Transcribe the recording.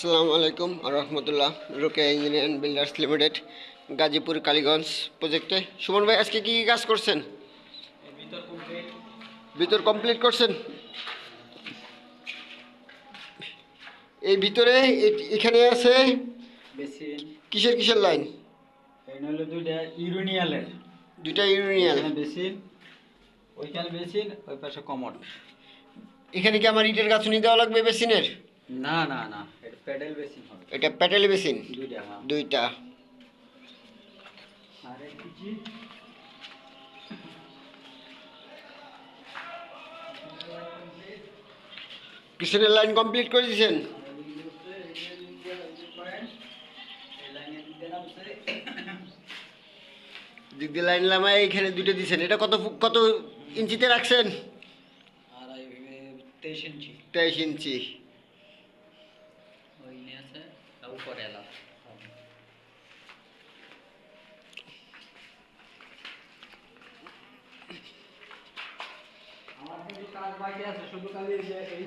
আসসালামু আলাইকুম রহমতুল্লাহ রোকে engineer and builders limited Gazipur Kaliganj প্রজেক্টে। সুমন ভাই আজকে কী কী কাজ করছেন? ভিতর কমপ্লিট করছেন? এই ভিতরে এখানে আছে কিসের কিসের লাইন? দুইটা ইউরেনিয়ালের। দুইটা এখানে বেসিন ওইখানে বেসিন ওই পাশে কমট এখানে কি আমার ইটের গাছুনি দেওয়া লাগবে বেসিনের না না না। প্যাডেল বেসিন এটা প্যাটেল বেসিন? দুইটা হ্যাঁ। কিছু লাইন কমপ্লিট করে দিয়েছেন? দিক দিয়ে লাইন লামায় এখানে দুটো দিয়েছেন। এটা কত কত ইঞ্চিতে রাখছেন? তেইশ ইঞ্চি। তেইশ ইঞ্চি। আছে উপরে এলাম। আমার কিন্তু কাজ বাকি আছে শুধু খালি যে এই